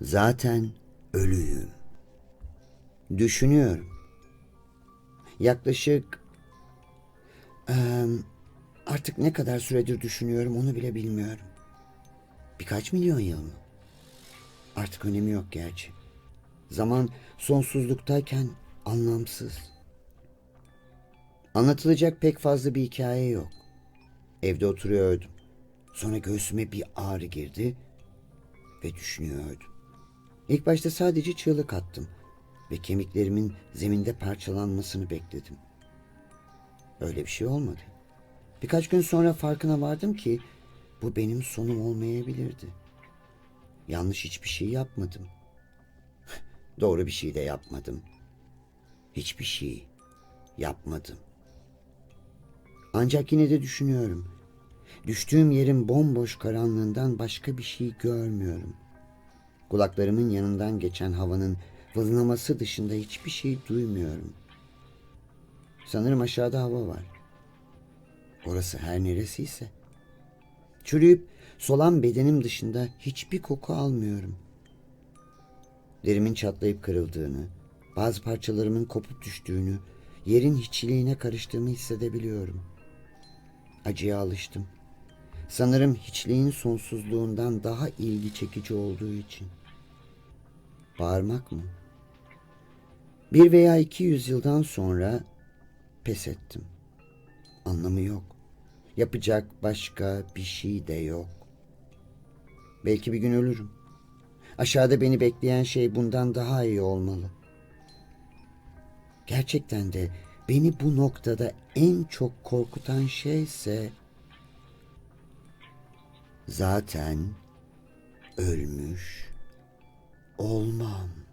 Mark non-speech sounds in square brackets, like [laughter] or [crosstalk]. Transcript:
Zaten ölüyüm. Düşünüyorum. Yaklaşık eee, artık ne kadar süredir düşünüyorum onu bile bilmiyorum. Birkaç milyon yıl mı? Artık önemi yok gerçi. Zaman sonsuzluktayken anlamsız. Anlatılacak pek fazla bir hikaye yok. Evde oturuyordum. Sonra göğsüme bir ağrı girdi ve düşünüyordum. İlk başta sadece çığlık attım ve kemiklerimin zeminde parçalanmasını bekledim. Öyle bir şey olmadı. Birkaç gün sonra farkına vardım ki bu benim sonum olmayabilirdi. Yanlış hiçbir şey yapmadım. [laughs] Doğru bir şey de yapmadım. Hiçbir şey yapmadım. Ancak yine de düşünüyorum. Düştüğüm yerin bomboş karanlığından başka bir şey görmüyorum. Kulaklarımın yanından geçen havanın vızlaması dışında hiçbir şey duymuyorum. Sanırım aşağıda hava var. Orası her neresiyse. Çürüyüp solan bedenim dışında hiçbir koku almıyorum. Derimin çatlayıp kırıldığını, bazı parçalarımın kopup düştüğünü, yerin hiçliğine karıştığımı hissedebiliyorum. Acıya alıştım. Sanırım hiçliğin sonsuzluğundan daha ilgi çekici olduğu için. Bağırmak mı? Bir veya iki yüzyıldan sonra pes ettim. Anlamı yok. Yapacak başka bir şey de yok. Belki bir gün ölürüm. Aşağıda beni bekleyen şey bundan daha iyi olmalı. Gerçekten de beni bu noktada en çok korkutan şeyse zaten ölmüş olmam.